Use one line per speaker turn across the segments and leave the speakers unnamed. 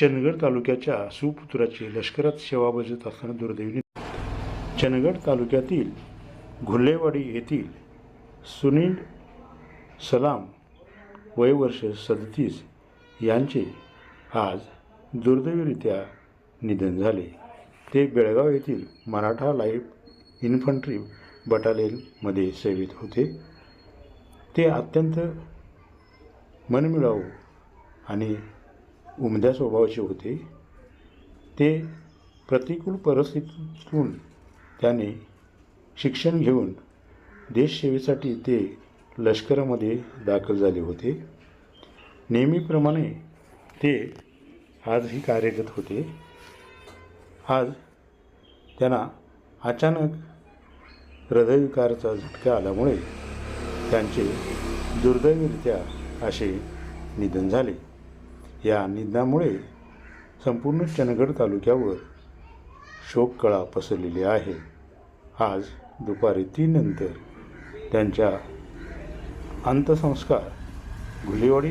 चंदगड तालुक्याच्या सुपुत्राची लष्करात सेवा बजावत असताना दुर्दैवी चंदगड तालुक्यातील घुल्लेवाडी येथील सुनील सलाम वयवर्ष सदतीस यांचे आज दुर्दैवीरित्या निधन झाले. ते बेळगाव येथील मराठा लाईफ इन्फंट्री बटालियनमध्ये सेवेत होते. ते अत्यंत मनमिळावू आणि उमद्या स्वभावाचे होते. ते प्रतिकूल परिस्थितीतून त्याने शिक्षण घेऊन देशसेवेसाठी ते लष्करामध्ये दाखल झाले होते. नेहमीप्रमाणे ते आजही कार्यरत होते. आज त्यांना अचानक हृदयविकाराचा झटका आल्यामुळे त्यांचे दुर्दैवरित्या असे निधन झाले. या निधनामुळे संपूर्ण चंदगड तालुक्यावर शोककळा पसरलेली आहे. आज दुपारी तीननंतर त्यांच्या अंत्यसंस्कार घुलेवाडी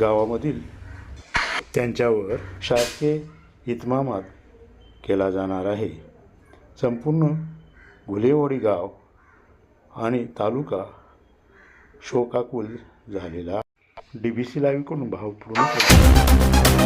गावामधील त्यांच्यावर शासकीय इतमामात केला जाणार आहे. संपूर्ण घुलेवाडी गाव आणि तालुका शोकाकुल झालेला डी बी सी लाईव्हकडून भावपूर्ण